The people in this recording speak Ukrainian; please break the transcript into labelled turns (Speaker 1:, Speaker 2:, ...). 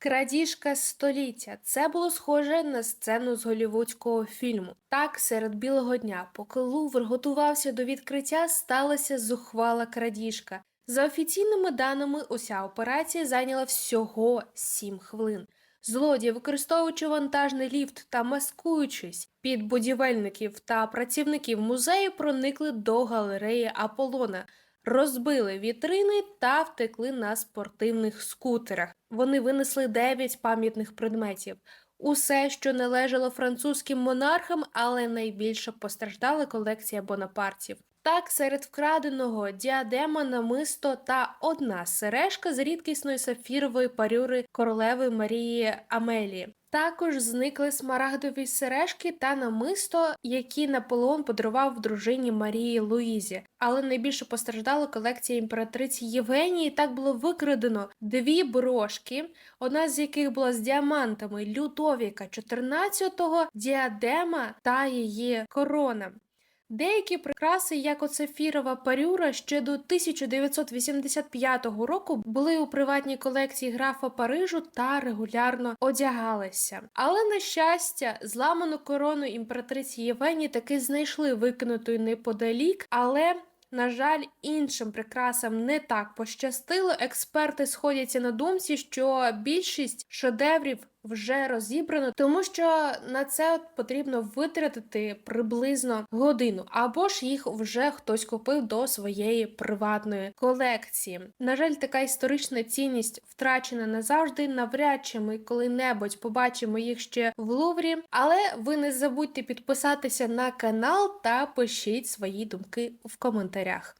Speaker 1: Крадіжка століття це було схоже на сцену з голівудського фільму. Так, серед білого дня, поки Лувр готувався до відкриття, сталася зухвала крадіжка. За офіційними даними, уся операція зайняла всього 7 хвилин. Злодії, використовуючи вантажний ліфт та маскуючись під будівельників та працівників музею, проникли до галереї Аполлона, розбили вітрини та втекли на спортивних скутерах. Вони винесли 9 пам'ятних предметів. Усе, що належало французьким монархам, але найбільше постраждала колекція бонапартів. Так, серед вкраденого діадема, намисто та одна сережка з рідкісної сафірової парюри королеви Марії Амелії. Також зникли смарагдові сережки та намисто, які Наполеон подарував дружині Марії Луїзі. Але найбільше постраждала колекція імператриці Євгенії. Так було викрадено дві брошки, одна з яких була з діамантами Людовіка XIV, діадема та її корона. Деякі прикраси, як оце фірова парюра, ще до 1985 року були у приватній колекції графа Парижу та регулярно одягалися. Але на щастя, зламану корону імператриці Євгенії таки знайшли викинутою неподалік, але. На жаль, іншим прикрасам не так пощастило. Експерти сходяться на думці, що більшість шедеврів вже розібрано, тому що на це от потрібно витратити приблизно годину, або ж їх вже хтось купив до своєї приватної колекції. На жаль, така історична цінність втрачена назавжди. Навряд чи ми коли-небудь побачимо їх ще в Луврі. Але ви не забудьте підписатися на канал та пишіть свої думки в коментарях.